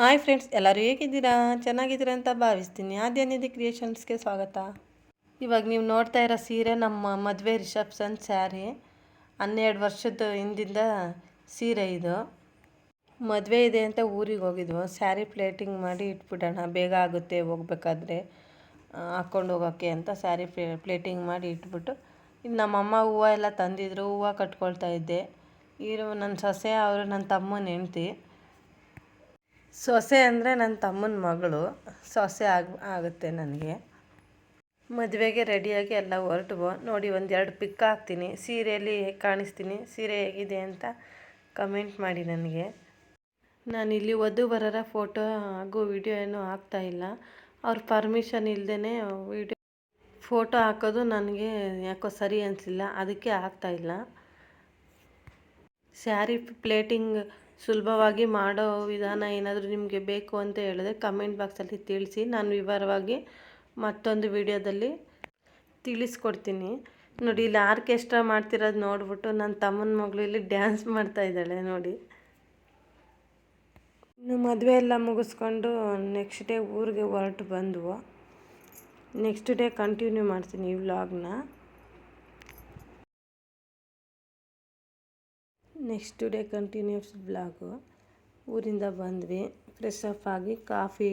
Hi friends ಎಲ್ಲರೂ ಹೇಗಿದ್ದೀರಾ? ಚೆನ್ನಾಗಿದ್ದೀರಾ ಅಂತ ಭಾವಿಸ್ತೀನಿ. ಆದ್ಯನಿಧಿ ಕ್ರಿಯೇಷನ್ಸ್ಗೆ ಸ್ವಾಗತ. ಇವಾಗ ನೀವು ನೋಡ್ತಾ ಇರೋ ಸೀರೆ ನಮ್ಮ ಮದುವೆ ರಿಸೆಪ್ಷನ್ ಸ್ಯಾರಿ. ಹನ್ನೆರಡು ವರ್ಷದ ಹಿಂದಿಂದ ಸೀರೆ ಇದು. ಮದುವೆ ಇದೆ ಅಂತ ಊರಿಗೆ ಹೋಗಿದ್ವು. ಸ್ಯಾರಿ ಪ್ಲೇಟಿಂಗ್ ಮಾಡಿ ಇಟ್ಬಿಡೋಣ. ಬೇಗ ಆಗುತ್ತೆ, ಹೋಗ್ಬೇಕಾದ್ರೆ. ಹಾಕ್ಕೊಂಡು ಹೋಗೋಕ್ಕೆ ಅಂತ ಸ್ಯಾರಿ ಪ್ಲೇಟಿಂಗ್ ಮಾಡಿ ಇಟ್ಬಿಟ್ಟು. ಇದು ನಮ್ಮಮ್ಮ ಹೂವು ಎಲ್ಲ ತಂದಿದ್ರು. ಹೂವು ಕಟ್ಕೊಳ್ತಾ ಇದ್ದೆ. ಇರು, ನನ್ನ ಸೊಸೆ, ಅವರು ನನ್ನ ತಮ್ಮನ ಹೆಂಡ್ತಿ. ಸೊಸೆ ಅಂದರೆ ನನ್ನ ತಮ್ಮನ ಮಗಳು. ಸೊಸೆ ಆಗ, ಆಗುತ್ತೆ ನನಗೆ. ಮದುವೆಗೆ ರೆಡಿಯಾಗಿ ಎಲ್ಲ ಹೊರಟುವು ನೋಡಿ ಒಂದೆರಡು ಪಿಕ್ ಹಾಕ್ತೀನಿ. ಸೀರೆಯಲ್ಲಿ ಕಾಣಿಸ್ತೀನಿ. ಸೀರೆ ಹೇಗಿದೆ ಅಂತ ಕಮೆಂಟ್ ಮಾಡಿ ನನಗೆ. ನಾನಿಲ್ಲಿ ವಧು ಬರರ ಫೋಟೋ ಹಾಗೂ ವಿಡಿಯೋ ಏನೂ ಹಾಕ್ತಾ ಇಲ್ಲ. ಅವ್ರ ಪರ್ಮಿಷನ್ ಇಲ್ಲದೇ ವಿಡಿಯೋ ಫೋಟೋ ಹಾಕೋದು ನನಗೆ ಯಾಕೋ ಸರಿ ಅನಿಸಿಲ್ಲ. ಅದಕ್ಕೆ ಹಾಕ್ತಾ ಇಲ್ಲ. ಸ್ಯಾರಿ ಪ್ಲೇಟಿಂಗ್ ಸುಲಭವಾಗಿ ಮಾಡೋ ವಿಧಾನ ಏನಾದರೂ ನಿಮಗೆ ಬೇಕು ಅಂತ ಹೇಳಿದ್ರೆ ಕಮೆಂಟ್ ಬಾಕ್ಸಲ್ಲಿ ತಿಳಿಸಿ. ನಾನು ವಿವರವಾಗಿ ಮತ್ತೊಂದು ವಿಡಿಯೋದಲ್ಲಿ ತಿಳಿಸ್ಕೊಡ್ತೀನಿ. ನೋಡಿ, ಇಲ್ಲಿ ಆರ್ಕೆಸ್ಟ್ರಾ ಮಾಡ್ತಿರೋದು ನೋಡ್ಬಿಟ್ಟು ನನ್ನ ತಮ್ಮನ ಮಗಳು ಇಲ್ಲಿ ಡ್ಯಾನ್ಸ್ ಮಾಡ್ತಾ ಇದ್ದಾಳೆ, ನೋಡಿ. ಇನ್ನು ಮದುವೆ ಎಲ್ಲ ಮುಗಿಸ್ಕೊಂಡು ನೆಕ್ಸ್ಟ್ ಡೇ ಊರಿಗೆ ಹೊರಟು ಬಂದವು. ನೆಕ್ಸ್ಟ್ ಡೇ ಕಂಟಿನ್ಯೂ ಮಾಡ್ತೀನಿ ಈ ವ್ಲಾಗ್ನ ನೆಕ್ಸ್ಟ್ ಡೇ ಕಂಟಿನ್ಯೂಸ್ ಬ್ಲಾಗು ಊರಿಂದ ಬಂದ್ವಿ. ಫ್ರೆಶ್ ಅಪ್ ಆಗಿ ಕಾಫಿ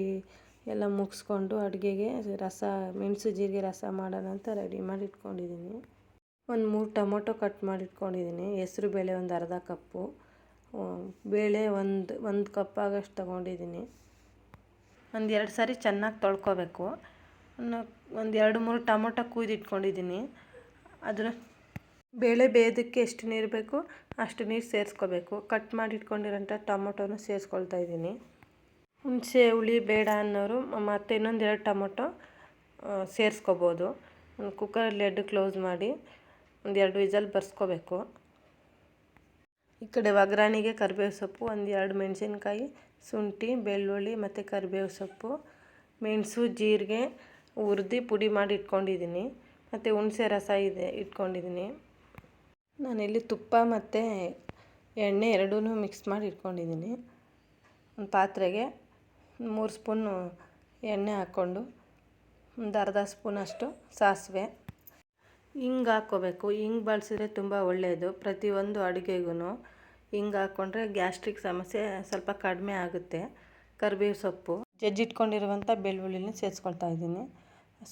ಎಲ್ಲ ಮುಗಿಸ್ಕೊಂಡು ಅಡುಗೆಗೆ ರಸ, ಮೆಣಸು ಜೀರಿಗೆ ರಸ ಮಾಡೋಣ ಅಂತ ರೆಡಿ ಮಾಡಿ ಇಟ್ಕೊಂಡಿದ್ದೀನಿ ಒಂದು ಮೂರು ಟೊಮೊಟೊ ಕಟ್ ಮಾಡಿ ಇಟ್ಕೊಂಡಿದ್ದೀನಿ ಹೆಸ್ರು ಬೇಳೆ ಒಂದು ಅರ್ಧ ಕಪ್ಪು. ಬೇಳೆ ಒಂದು ಒಂದು ಕಪ್ ಆಗೋಷ್ಟು ತೊಗೊಂಡಿದ್ದೀನಿ ಒಂದು ಎರಡು ಸಾರಿ ಚೆನ್ನಾಗಿ ತೊಳ್ಕೊಬೇಕು. ಒಂದು ಎರಡು ಮೂರು ಟೊಮೊಟೊ ಕುಯ್ದಿಟ್ಕೊಂಡಿದ್ದೀನಿ ಅದರ ಬೇಳೆ ಬೇಯೋದಕ್ಕೆ ಎಷ್ಟು ನೀರು ಬೇಕು ಅಷ್ಟು ನೀರು ಸೇರಿಸ್ಕೋಬೇಕು. ಕಟ್ ಮಾಡಿ ಇಟ್ಕೊಂಡಿರೋಂಥ ಟೊಮೊಟೊನ ಸೇರಿಸ್ಕೊಳ್ತಾ ಇದ್ದೀನಿ. ಹುಣಸೆ ಹುಳಿ ಬೇಡ ಅನ್ನೋರು ಮತ್ತೆ ಇನ್ನೊಂದು ಎರಡು ಟೊಮೊಟೊ ಸೇರಿಸ್ಕೋಬೋದು. ಒಂದು ಕುಕ್ಕರ್ ಲೆಡ್ ಕ್ಲೋಸ್ ಮಾಡಿ ಒಂದು ಎರಡು ವಿಸಲ್ ಬರ್ಸ್ಕೋಬೇಕು. ಈ ಕಡೆ ಒಗ್ಗರಣೆಗೆ ಕರಿಬೇವು ಸೊಪ್ಪು, ಒಂದು ಎರಡು ಮೆಣಸಿನ್ಕಾಯಿ, ಶುಂಠಿ, ಬೆಳ್ಳುಳ್ಳಿ ಮತ್ತು ಕರಿಬೇವು ಸೊಪ್ಪು, ಮೆಣಸು, ಜೀರಿಗೆ ಹುರಿದು ಪುಡಿ ಮಾಡಿ ಇಟ್ಕೊಂಡಿದ್ದೀನಿ. ಮತ್ತು ಹುಣಸೆ ರಸ ಇದೆ, ಇಟ್ಕೊಂಡಿದ್ದೀನಿ. ನಾನಿಲ್ಲಿ ತುಪ್ಪ ಮತ್ತು ಎಣ್ಣೆ ಎರಡೂ ಮಿಕ್ಸ್ ಮಾಡಿ ಇಟ್ಕೊಂಡಿದ್ದೀನಿ. ಒಂದು ಪಾತ್ರೆಗೆ ಮೂರು ಸ್ಪೂನು ಎಣ್ಣೆ ಹಾಕ್ಕೊಂಡು, ಒಂದು ಅರ್ಧ ಸ್ಪೂನಷ್ಟು ಸಾಸಿವೆ. ಹಿಂಗೆ ಹಾಕ್ಕೋಬೇಕು. ಹಿಂಗೆ ಬಳಸಿದ್ರೆ ತುಂಬ ಒಳ್ಳೆಯದು ಪ್ರತಿಯೊಂದು ಅಡುಗೆಗೂ ಹಿಂಗೆ ಹಾಕ್ಕೊಂಡ್ರೆ ಗ್ಯಾಸ್ಟ್ರಿಕ್ ಸಮಸ್ಯೆ ಸ್ವಲ್ಪ ಕಡಿಮೆ ಆಗುತ್ತೆ. ಕರಿಬೇವು ಸೊಪ್ಪು. ಜಜ್ಜಿಟ್ಕೊಂಡಿರುವಂಥ ಬೆಳ್ಳುಳ್ಳಿನ ಸೇರಿಸ್ಕೊಳ್ತಾ ಇದ್ದೀನಿ.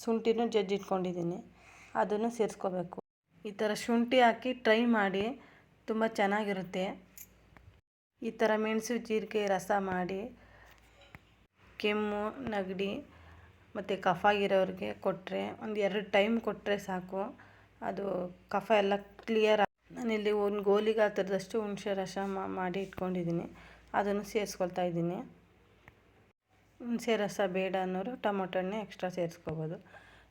ಶುಂಠಿನೂ ಜಜ್ಜಿಟ್ಕೊಂಡಿದ್ದೀನಿ ಅದನ್ನು ಸೇರಿಸ್ಕೋಬೇಕು. ಈ ಥರ ಶುಂಠಿ ಹಾಕಿ ಟ್ರೈ ಮಾಡಿ, ತುಂಬ ಚೆನ್ನಾಗಿರುತ್ತೆ. ಈ ಥರ ಮೆಣಸು, ಜೀರಿಗೆ, ರಸ ಮಾಡಿ, ಕೆಮ್ಮು, ನೆಗಡಿ ಮತ್ತು ಕಫ ಇರೋರಿಗೆ ಕೊಟ್ಟರೆ ಒಂದು ಎರಡು ಟೈಮ್ ಕೊಟ್ಟರೆ ಸಾಕು. ಅದು ಕಫ ಎಲ್ಲ ಕ್ಲಿಯರ್ ನಾನಿಲ್ಲಿ ಒಂದು ಗೋಲಿಗೆ ಹತ್ತಿರದಷ್ಟು ಹುಣಸೆ, ರಸ ಮಾಡಿ ಇಟ್ಕೊಂಡಿದ್ದೀನಿ. ಅದನ್ನು ಸೇರಿಸ್ಕೊಳ್ತಾ ಇದ್ದೀನಿ. ಹುಣಸೆ, ರಸ ಬೇಡ ಅನ್ನೋರು ಟೊಮೊಟೊ ಹಣ್ಣೆ ಎಕ್ಸ್ಟ್ರಾ ಸೇರಿಸ್ಕೋಬೋದು.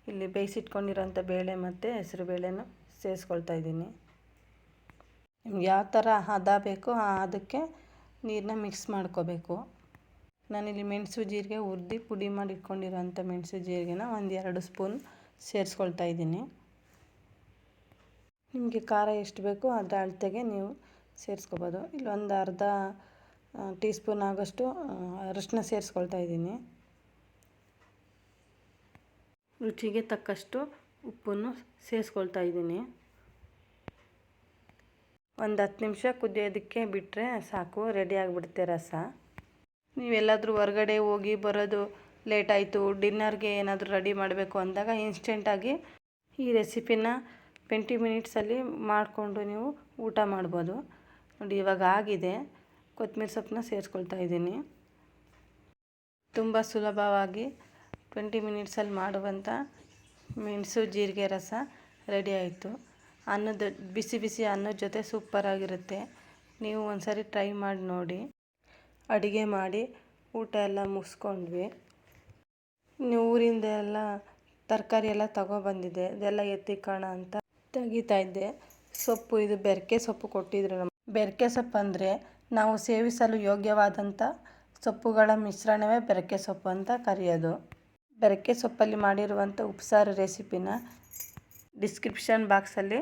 ಇಲ್ಲಿ ಬೇಯಿಸಿಟ್ಕೊಂಡಿರೋಂಥ ಬೇಳೆ ಮತ್ತು ಹೆಸರು ಬೇಳೆನೂ ಸೇರಿಸ್ಕೊಳ್ತಾ ಇದ್ದೀನಿ. ನಿಮ್ಗೆ ಯಾವ ಥರ ಹದ ಬೇಕೋ ಅದಕ್ಕೆ ನೀರನ್ನ ಮಿಕ್ಸ್ ಮಾಡ್ಕೋಬೇಕು. ನಾನಿಲ್ಲಿ ಮೆಣಸು ಜೀರಿಗೆ ಹುರ್ದು ಪುಡಿ ಮಾಡಿ ಇಟ್ಕೊಂಡಿರೋಂಥ ಮೆಣಸು ಜೀರಿಗೆನ ಒಂದು ಎರಡು ಸ್ಪೂನ್ ಸೇರಿಸ್ಕೊಳ್ತಾ ಇದ್ದೀನಿ. ನಿಮಗೆ ಖಾರ ಎಷ್ಟು ಬೇಕೋ ಅದರ ಅಳತೆಗೆ ನೀವು ಸೇರಿಸ್ಕೋಬೋದು. ಇಲ್ಲಿ ಒಂದು ಅರ್ಧ ಟೀ ಸ್ಪೂನ್ ಆಗೋಷ್ಟು ಅರಶಿನ ಸೇರಿಸ್ಕೊಳ್ತಾ ಇದ್ದೀನಿ. ರುಚಿಗೆ ತಕ್ಕಷ್ಟು ಉಪ್ಪನ್ನು ಸೇರಿಸ್ಕೊಳ್ತಾ ಇದ್ದೀನಿ. ಒಂದು ಹತ್ತು ನಿಮಿಷ ಕುದಿಯೋದಕ್ಕೆ ಬಿಟ್ಟರೆ ಸಾಕು ರೆಡಿ ಆಗಿಬಿಡುತ್ತೆ ರಸ. ನೀವೆಲ್ಲಾದರೂ ಹೊರಗಡೆ ಹೋಗಿ ಬರೋದು ಲೇಟ್ ಆಯಿತು ಡಿನ್ನರ್ಗೆ ಏನಾದರೂ ರೆಡಿ ಮಾಡಬೇಕು ಅಂದಾಗ ಇನ್ಸ್ಟೆಂಟಾಗಿ ಈ ರೆಸಿಪಿನ ಟ್ವೆಂಟಿ ಮಿನಿಟ್ಸಲ್ಲಿ ಮಾಡಿಕೊಂಡು ನೀವು ಊಟ ಮಾಡ್ಬೋದು. ನೋಡಿ, ಇವಾಗ ಆಗಿದೆ. ಕೊತ್ತಂಬರಿ ಸೊಪ್ಪನ್ನ ಸೇರಿಸ್ಕೊಳ್ತಾ ಇದ್ದೀನಿ. ತುಂಬ ಸುಲಭವಾಗಿ ಟ್ವೆಂಟಿ ಮಿನಿಟ್ಸಲ್ಲಿ ಮಾಡುವಂಥ ಮೆಣಸು, ಜೀರಿಗೆ, ರಸ ರೆಡಿ ಆಯಿತು. ಅನ್ನದ, ಬಿಸಿ ಬಿಸಿ ಅನ್ನದ ಜೊತೆ ಸೂಪರಾಗಿರುತ್ತೆ ನೀವು ಒಂದ್ಸರಿ ಟ್ರೈ ಮಾಡಿ ನೋಡಿ. ಅಡುಗೆ ಮಾಡಿ ಊಟ ಎಲ್ಲ ಮುಗಿಸ್ಕೊಂಡ್ವಿ. ಊರಿಂದ ಎಲ್ಲ ತರಕಾರಿ ಎಲ್ಲ ತಗೊಬಂದಿದ್ದೆ ಇದೆಲ್ಲ ಎತ್ತಿಕೋಣ ಅಂತ ತೆಗಿತಾ ಇದ್ದೆ. ಸೊಪ್ಪು, ಇದು ಬೆರಕೆ ಸೊಪ್ಪು ಕೊಟ್ಟಿದ್ರು ನಮ್ಮ ಬೆರಕೆ ಸೊಪ್ಪು ಅಂದರೆ ನಾವು ಸೇವಿಸಲು ಯೋಗ್ಯವಾದಂಥ ಸೊಪ್ಪುಗಳ ಮಿಶ್ರಣವೇ ಬೆರಕೆ ಸೊಪ್ಪು ಅಂತ ಕರೆಯೋದು. ಬೆರಕೆ ಸೊಪ್ಪಲ್ಲಿ ಮಾಡಿರುವಂಥ ಉಪ್ಸಾರು ರೆಸಿಪಿನ ಡಿಸ್ಕ್ರಿಪ್ಷನ್ ಬಾಕ್ಸಲ್ಲಿ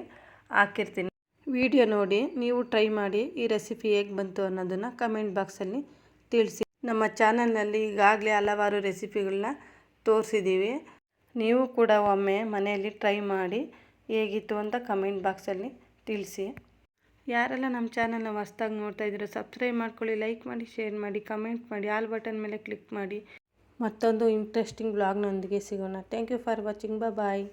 ಹಾಕಿರ್ತೀನಿ. ವಿಡಿಯೋ ನೋಡಿ, ನೀವು ಟ್ರೈ ಮಾಡಿ ಈ ರೆಸಿಪಿ ಹೇಗೆ ಬಂತು ಅನ್ನೋದನ್ನು ಕಮೆಂಟ್ ಬಾಕ್ಸಲ್ಲಿ ತಿಳಿಸಿ. ನಮ್ಮ ಚಾನಲ್ನಲ್ಲಿ ಈಗಾಗಲೇ ಹಲವಾರು ರೆಸಿಪಿಗಳನ್ನ ತೋರಿಸಿದ್ದೀವಿ. ನೀವು ಕೂಡ ಒಮ್ಮೆ ಮನೆಯಲ್ಲಿ ಟ್ರೈ ಮಾಡಿ ಹೇಗಿತ್ತು ಅಂತ ಕಮೆಂಟ್ ಬಾಕ್ಸಲ್ಲಿ ತಿಳಿಸಿ. ಯಾರೆಲ್ಲ ನಮ್ಮ ಚಾನಲ್ನ ಹೊಸ್ದಾಗಿ ನೋಡ್ತಾ ಇದ್ದೀರೋ ಸಬ್ಸ್ಕ್ರೈಬ್ ಮಾಡ್ಕೊಳ್ಳಿ, ಲೈಕ್ ಮಾಡಿ, ಶೇರ್ ಮಾಡಿ, ಕಮೆಂಟ್ ಮಾಡಿ, ಆಲ್ ಬಟನ್ ಮೇಲೆ ಕ್ಲಿಕ್ ಮಾಡಿ. ಮತ್ತೊಂದು ಇಂಟ್ರೆಸ್ಟಿಂಗ್ ಬ್ಲಾಗ್ನೊಂದಿಗೆ ಸಿಗೋಣ. Thank you for watching bye